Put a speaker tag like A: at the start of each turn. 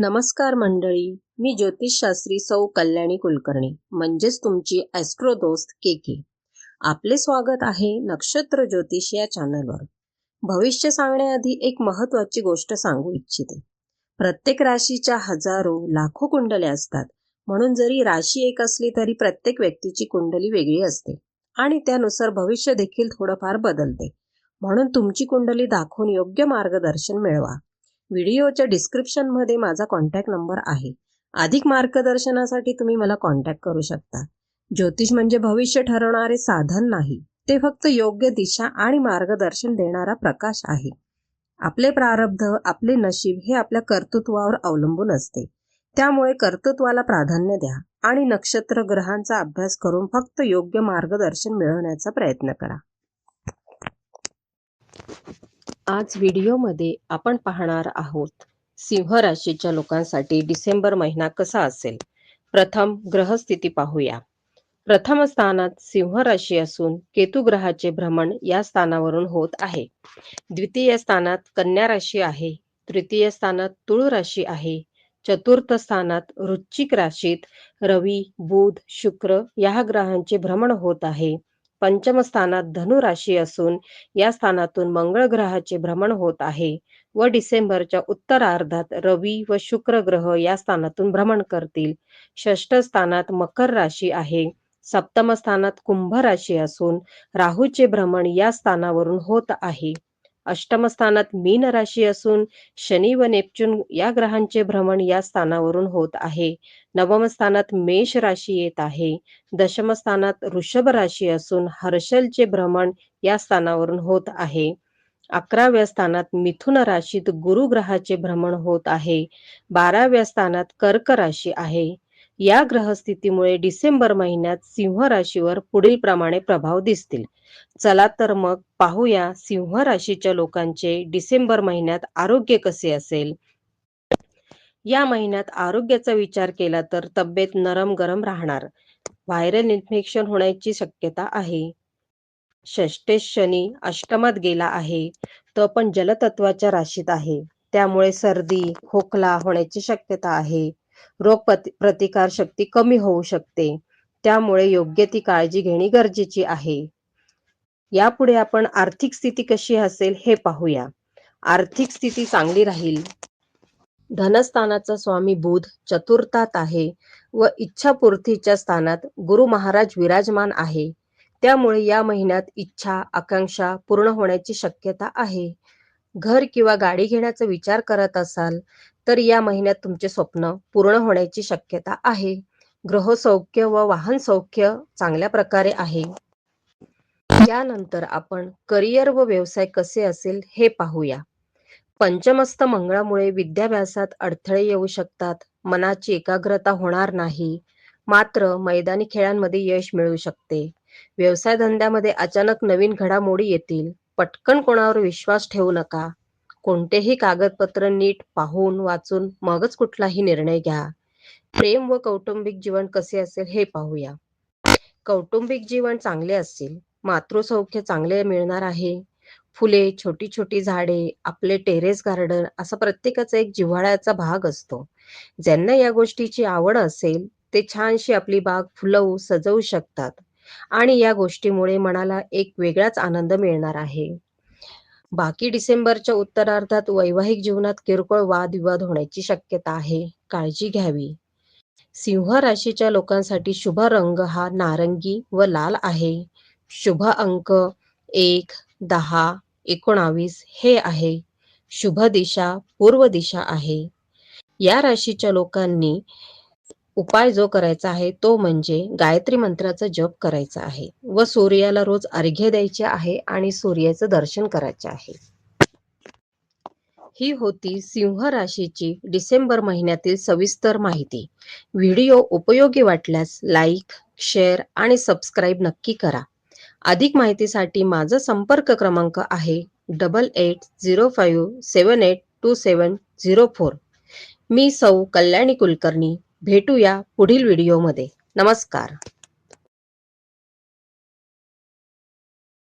A: नमस्कार मंडळी मी ज्योतिषशास्त्री सौ कल्याणी कुलकर्णी म्हणजेच तुमची ॲस्ट्रो दोस्त के के आपले स्वागत आहे नक्षत्र ज्योतिष या चॅनलवर भविष्य सांगण्याआधी एक महत्त्वाची गोष्ट सांगू इच्छिते. प्रत्येक राशीच्या हजारो लाखो कुंडल्या असतात. म्हणून जरी राशी एक असली तरी प्रत्येक व्यक्तीची कुंडली वेगळी असते. आणि त्यानुसार भविष्य देखील थोडंफार बदलते. म्हणून तुमची कुंडली दाखवून योग्य मार्गदर्शन मिळवा. व्हिडिओच्या डिस्क्रिप्शनमध्ये माझा कॉन्टॅक्ट नंबर आहे. अधिक मार्गदर्शनासाठी तुम्ही मला कॉन्टॅक्ट करू शकता. ज्योतिष म्हणजे भविष्य ठरवणारे साधन नाही ते फक्त योग्य दिशा आणि मार्गदर्शन देणारा प्रकाश आहे. आपले प्रारब्ध आपले नशीब हे आपल्या कर्तृत्वावर अवलंबून असते. त्यामुळे कर्तृत्वाला प्राधान्य द्या आणि नक्षत्र ग्रहांचा अभ्यास करून फक्त योग्य मार्गदर्शन मिळवण्याचा प्रयत्न करा. आज व्हिडिओमध्ये आपण पाहणार आहोत सिंह राशीच्या लोकांसाठी डिसेंबर महिना कसा असेल? प्रथम ग्रहस्थिती पाहूया. प्रथम स्थानात सिंह राशी असून केतू ग्रहाचे भ्रमण या स्थानावरून होत आहे. द्वितीय स्थानात कन्या राशी आहे तृतीय स्थानात तुळ राशी आहे चतुर्थ स्थानात वृश्चिक राशीत रवी बुध शुक्र या ग्रहांचे भ्रमण होत आहे. पंचम स्थानात धनु राशी असून या स्थानातून मंगळ ग्रहाचे भ्रमण होत आहे व डिसेंबरच्या उत्तरार्धात रवी व शुक्र ग्रह या स्थानातून भ्रमण करतील. षष्ठ स्थानात मकर राशी आहे. सप्तम स्थानात कुंभ राशी असून राहूचे भ्रमण या स्थानावरून होत आहे. अष्टम स्थानात मीन राशी असून शनी व नेपच्यून या ग्रहांचे भ्रमण या स्थानावरून होत आहे. नवम स्थानात मेष राशी येत आहे. दशम स्थानात राशी असून हर्षलचे भ्रमण या स्थानावरून होत आहे. अकराव्या स्थानात मिथुन राशीत गुरु ग्रहाचे भ्रमण होत आहे. बाराव्या स्थानात कर्क राशी आहे. या ग्रहस्थितीमुळे डिसेंबर महिन्यात सिंह राशीवर पुढील प्रमाणे प्रभाव दिसतील. चला तर मग पाहूया सिंह राशीच्या लोकांचे डिसेंबर महिन्यात आरोग्य कसे असेल? या महिन्यात आरोग्याचा विचार केला तर तब्येत नरम गरम राहणार. व्हायरल इन्फेक्शन होण्याची शक्यता आहे. षष्टेश शनी अष्टमात गेला आहे. तो पण जलतत्वाच्या राशीत आहे. त्यामुळे सर्दी खोकला होण्याची शक्यता आहे. रोग प्रतिकार शक्ती कमी होऊ शकते. त्यामुळे योग्य ती काळजी घेणे गरजेची आहे. यापुढे आपण आर्थिक स्थिती कशी असेल हे पाहूया. आर्थिक स्थिती चांगली राहील. धनस्थानाचा स्वामी बुध चतुर्थात आहे व इच्छापूर्तीच्या स्थानात गुरु महाराज विराजमान आहे. त्यामुळे या महिन्यात इच्छा आकांक्षा पूर्ण होण्याची शक्यता आहे. घर किंवा गाडी घेण्याचा विचार करत असाल तर या महिन्यात तुमचे स्वप्न पूर्ण होण्याची शक्यता आहे. ग्रह सौख्य व वाहन सौख्य चांगल्या प्रकारे आहे. यानंतर आपण करिअर व व्यवसाय कसे असेल हे पाहूया. पंचमस्त मंगळामुळे विद्याभ्यासात अडथळे येऊ शकतात मनाची एकाग्रता होणार नाही मात्र मैदानी खेळांमध्ये यश मिळू शकते. व्यवसाय धंद्यामध्ये अचानक नवीन घडामोडी येतील पटकन कोणावर विश्वास ठेवू नका. कोणतेही कागदपत्र नीट पाहून वाचून मगच कुठलाही निर्णय घ्या. प्रेम व कौटुंबिक जीवन कसे असेल हे पाहूया. कौटुंबिक जीवन चांगले असेल मातृसौख्य चांगले मिळणार आहे. फुले छोटी छोटी झाडे आपले टेरेस गार्डन असा प्रत्येकाचा एक जिव्हाळ्याचा भाग असतो. ज्यांना या गोष्टीची आवड असेल ते छानशी आपली बाग फुलवू सजवू शकतात. आणि या गोष्टीमुळे मनाला एक वेगळाच आनंद मिळणार आहे. बाकी डिसेंबरच्या उत्तरार्धात वैवाहिक जीवनात किरकोळ वादविवाद होण्याची शक्यता आहे. काळजी घ्यावी. सिंह राशीच्या लोकांसाठी शुभ रंग हा नारंगी व लाल आहे. शुभ अंक एक दहा एकोणावीस हे आहे. शुभ दिशा पूर्व दिशा आहे. या राशीच्या लोकांनी उपाय जो करायचा आहे तो म्हणजे गायत्री मंत्राचा जप करायचा आहे व सूर्याला रोज अर्घ्य द्यायचे आहे आणि सूर्याचं दर्शन करायचे आहे. ही होती सिंह राशीची डिसेंबर महिन्यातील सविस्तर माहिती. व्हिडिओ उपयोगी वाटल्यास लाईक शेअर आणि सबस्क्राईब नक्की करा. अधिक माहितीसाठी माझा संपर्क क्रमांक आहे double eight zero five seven eight two seven zero four मी सौ कल्याणी कुलकर्णी भेटूया पुढील व्हिडिओमध्ये. नमस्कार.